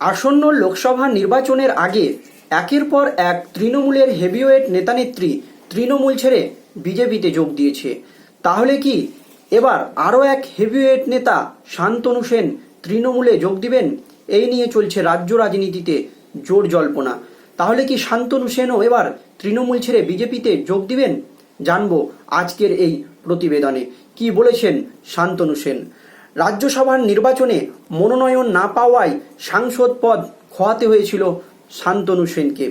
আসন্ন লোকসভা নির্বাচনের আগে একের পর এক তৃণমূলের হেভিওয়েট নেতানেত্রী তৃণমূল ছেড়ে বিজেপিতে যোগ দিয়েছে। তাহলে কি এবার আরও এক হেভিওয়েট নেতা শান্তনু সেন তৃণমূলে যোগ দিবেন? এই নিয়ে চলছে রাজ্য রাজনীতিতে জোর জল্পনা। তাহলে কি শান্তনু সেনও এবার তৃণমূল ছেড়ে বিজেপিতে যোগ দিবেন? জানব আজকের এই প্রতিবেদনে। কি বলেছেন শান্তনু সেন? রাজ্যসভার নির্বাচনে মনোনয়ন না পাওয়ায় সাংসদ পদ খোয়াতে হয়েছিল শান্তনু সেনকে।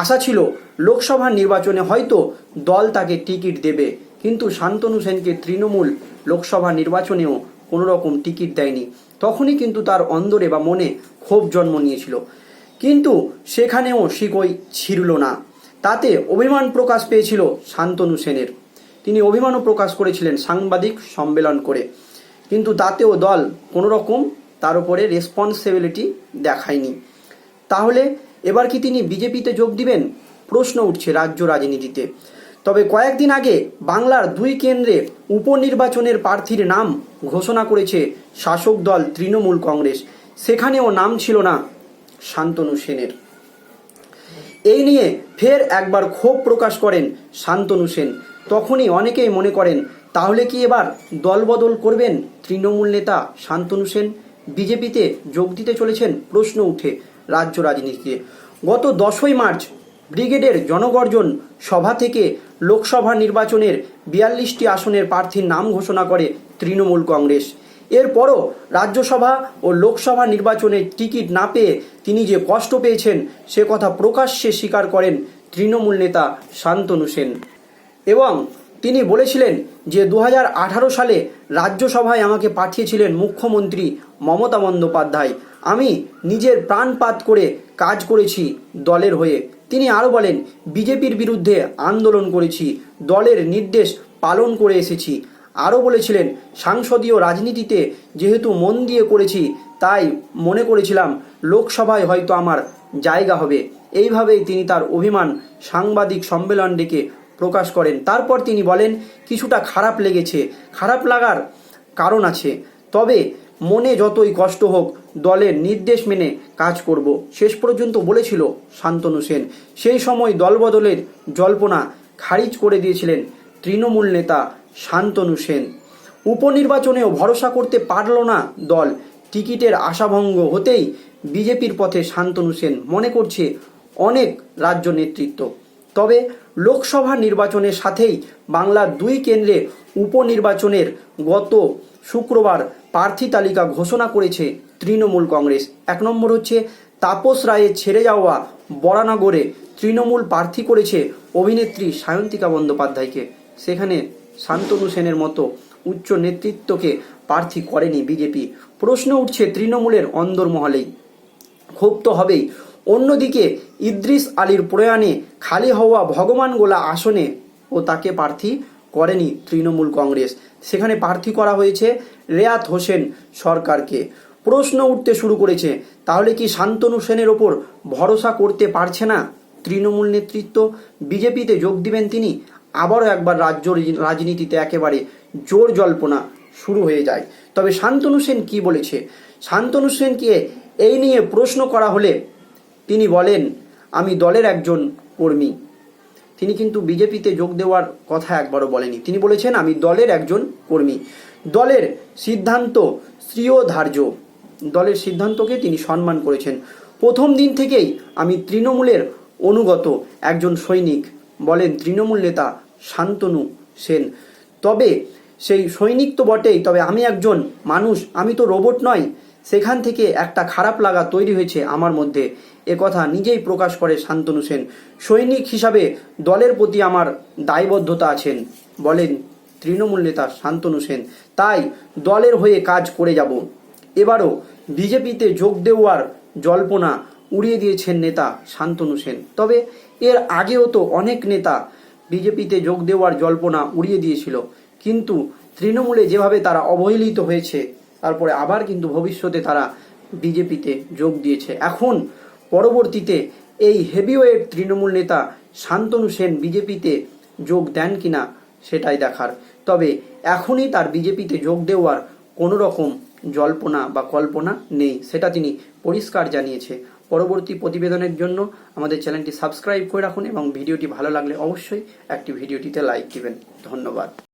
আশা ছিল লোকসভা নির্বাচনে হয়তো দল তাকে টিকিট দেবে, কিন্তু শান্তনু সেনকে তৃণমূল লোকসভা নির্বাচনেও কোনো রকম টিকিট দেয়নি। তখনই কিন্তু তার অন্দরে বা মনে ক্ষোভ জন্ম নিয়েছিল। কিন্তু সেখানেও শিকই ছিড়ল না। তাতে অভিমান প্রকাশ পেয়েছিল শান্তনু সেনের। তিনি অভিমানও প্রকাশ করেছিলেন সাংবাদিক সম্মেলন করে। কিন্তু তাতেও দল কোনো রকম তার উপরে রেসপন্সিবিলিটি দেখায়নি। তাহলে এবার কি তিনি বিজেপিতে যোগ দিবেন? প্রশ্ন উঠছে রাজ্য রাজনীতিতে। তবে কয়েকদিন আগে বাংলার দুই কেন্দ্রে উপনির্বাচনের প্রার্থীর নাম ঘোষণা করেছে শাসক দল তৃণমূল কংগ্রেস। সেখানেও নাম ছিল না শান্তনু সেনের। এই নিয়ে ফের একবার ক্ষোভ প্রকাশ করেন শান্তনু সেন। তখনই অনেকেই মনে করেন তাহলে কি এবার দলবদল করবেন তৃণমূল নেতা শান্তনু সেন? বিজেপিতে যোগ দিতে চলেছেন প্রশ্ন উঠে রাজ্য রাজনীতিতে। গত দশই মার্চ ব্রিগেডের জনগর্জন সভা থেকে লোকসভা নির্বাচনের বিয়াল্লিশটি আসনের প্রার্থীর নাম ঘোষণা করে তৃণমূল কংগ্রেস। এরপরও রাজ্যসভা ও লোকসভা নির্বাচনে টিকিট না পেয়ে তিনি যে কষ্ট পেয়েছেন, সে কথা প্রকাশ্যে স্বীকার করেন তৃণমূল নেতা শান্তনু সেন। এবং তিনি বলেছিলেন যে দু হাজার আঠারো সালে রাজ্যসভায় আমাকে পাঠিয়েছিলেন মুখ্যমন্ত্রী মমতা বন্দ্যোপাধ্যায়। আমি নিজের প্রাণপাত করে কাজ করেছি দলের হয়ে। তিনি আরও বলেন, বিজেপির বিরুদ্ধে আন্দোলন করেছি, দলের নির্দেশ পালন করে এসেছি। আরও বলেছিলেন, সাংসদীয় রাজনীতিতে যেহেতু মন দিয়ে করেছি, তাই মনে করেছিলাম লোকসভায় হয়তো আমার জায়গা হবে। এইভাবেই তিনি তার অভিমান সাংবাদিক সম্মেলন ডেকে প্রকাশ করেন। তারপর তিনি বলেন, কিছুটা খারাপ লেগেছে। খারাপ লাগার কারণ আছে। তবে মনে যতই কষ্ট হোক, দলের নির্দেশ মেনে কাজ করব। শেষ পর্যন্ত বলেছিল শান্তনু সেন। সেই সময় দলবদলের জল্পনা খারিজ করে দিয়েছিলেন তৃণমূল নেতা শান্তনু সেন। উপনির্বাচনেও ভরসা করতে পারল না দল। টিকিটের আশাভঙ্গ হতেই বিজেপির পথে শান্তনু সেন মনে করছে অনেক রাজ্য নেতৃত্ব। তবে লোকসভা নির্বাচনের সাথেই বাংলার দুই কেন্দ্রে উপনির্বাচনের গত শুক্রবার প্রার্থী তালিকা ঘোষণা করেছে তৃণমূল কংগ্রেস। এক নম্বর হচ্ছে, তাপস রায়ের ছেড়ে যাওয়া বরানগরে তৃণমূল প্রার্থী করেছে অভিনেত্রী সায়ন্তিকা বন্দ্যোপাধ্যায়কে। সেখানে শান্তনু সেনের মতো উচ্চ নেতৃত্বকে প্রার্থী করেনি বিজেপি। প্রশ্ন উঠছে, তৃণমূলের অন্দরমহলেই ক্ষোভ তো হবেই। অন্যদিকে ইদ্রিস আলীর প্রয়াণে খালি হওয়া ভগবান গোলা আসনে ও তাকে প্রার্থী করেনি তৃণমূল কংগ্রেস। সেখানে প্রার্থী করা হয়েছে রেয়াত হোসেন সরকারকে। প্রশ্ন উঠতে শুরু করেছে, তাহলে কি শান্তনু সেনের ওপর ভরসা করতে পারছে না? তৃণমূল নেতৃত্ব বিজেপিতে যোগ দিবেন তিনি, আবারও একবার রাজ্য রাজনীতিতে একেবারে জোর জল্পনা শুরু হয়ে যায়। তবে শান্তনু সেন কী বলেছে? শান্তনু সেনকে এই নিয়ে প্রশ্ন করা হলে তিনি বলেন, আমি দলের একজন কর্মী। তিনি কিন্তু বিজেপিতে যোগ দেওয়ার কথা একবারও বলেনি তিনি বলেছেন, আমি দলের একজন কর্মী। দলের সিদ্ধান্ত শ্রীয়ধার্য দলের সিদ্ধান্তকে তিনি সম্মান করেছেন। প্রথম দিন থেকেই আমি তৃণমূলের অনুগত একজন সৈনিক, বলেন তৃণমূল নেতা শান্তনু সেন। তবে সেই সৈনিক তো বটেই, তবে আমি একজন মানুষ, আমি তো রোবট নয়। সেখান থেকে একটা খারাপ লাগা তৈরি হয়েছে আমার মধ্যে। এ কথা নিজেই প্রকাশ করে শান্তনু সেন। সৈনিক হিসাবে দলের প্রতি আমার দায়বদ্ধতা আছেন, বলেন তৃণমূল নেতা শান্তনু সেন। তাই দলের হয়ে কাজ করে যাব। এবারও বিজেপিতে যোগ দেওয়ার জল্পনা উড়িয়ে দিয়েছেন নেতা শান্তনু সেন। তবে এর আগেও তো অনেক নেতা বিজেপিতে যোগ দেওয়ার জল্পনা উড়িয়ে দিয়েছিল। কিন্তু তৃণমূলে যেভাবে তারা অবহেলিত হয়েছে তারপরে আবার কিন্তু ভবিষ্যতে তারা বিজেপিতে যোগ দিয়েছে। এখন পরবর্তীতে এই হেভিওয়েট তৃণমূল নেতা শান্তনু সেন বিজেপিতে যোগ দেন কিনা সেটাই দেখার। তবে এখনই তার বিজেপিতে যোগ দেওয়ার কোনো রকম জল্পনা বা কল্পনা নেই, সেটা তিনি পরিষ্কার জানিয়েছে। পরবর্তী প্রতিবেদনের জন্য আমাদের চ্যানেলটি সাবস্ক্রাইব করে রাখুন এবং ভিডিওটি ভালো লাগলে অবশ্যই একটি ভিডিওটিতে লাইক দিবেন। ধন্যবাদ।